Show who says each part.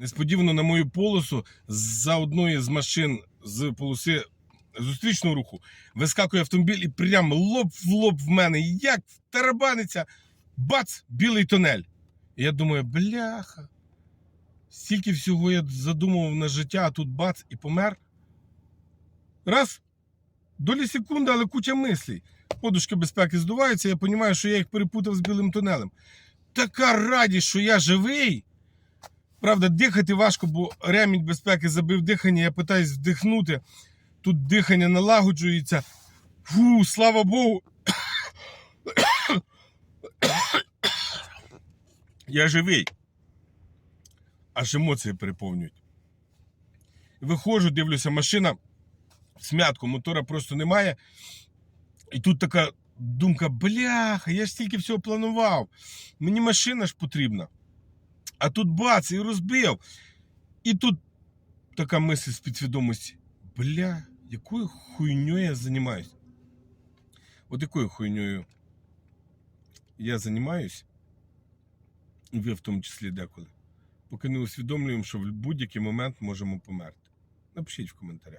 Speaker 1: несподівано на мою полосу за одної з машин з полоси зустрічного руху вискакує автомобіль і прямо лоб в лоб в мене. Як тарабаниться, бац, білий тунель. І я думаю, бляха. Стільки всього я задумував на життя, а тут бац і помер. Раз. Долі секунди, але куча мислей. Подушки безпеки здуваються, я розумію, що я їх перепутав з білим тунелем. Така радість, що я живий. Правда, дихати важко, бо ремінь безпеки забив дихання, я питаюсь вдихнути. Тут дихання налагоджується. Фу, слава Богу. Я живий. Аж емоції переповнюють. Виходжу, дивлюся, машина смятку, мотора просто немає. І тут така думка: бляха, я ж стільки всього планував. Мені машина ж потрібна. А тут бац, і розбив. І тут така мисль з підсвідомості. Бля, якою хуйньою я займаюсь? От якою хуйньою я займаюсь, ви в тому числі деколи, поки не усвідомлюємо, що в будь-який момент можемо померти. Напишіть в коментарях.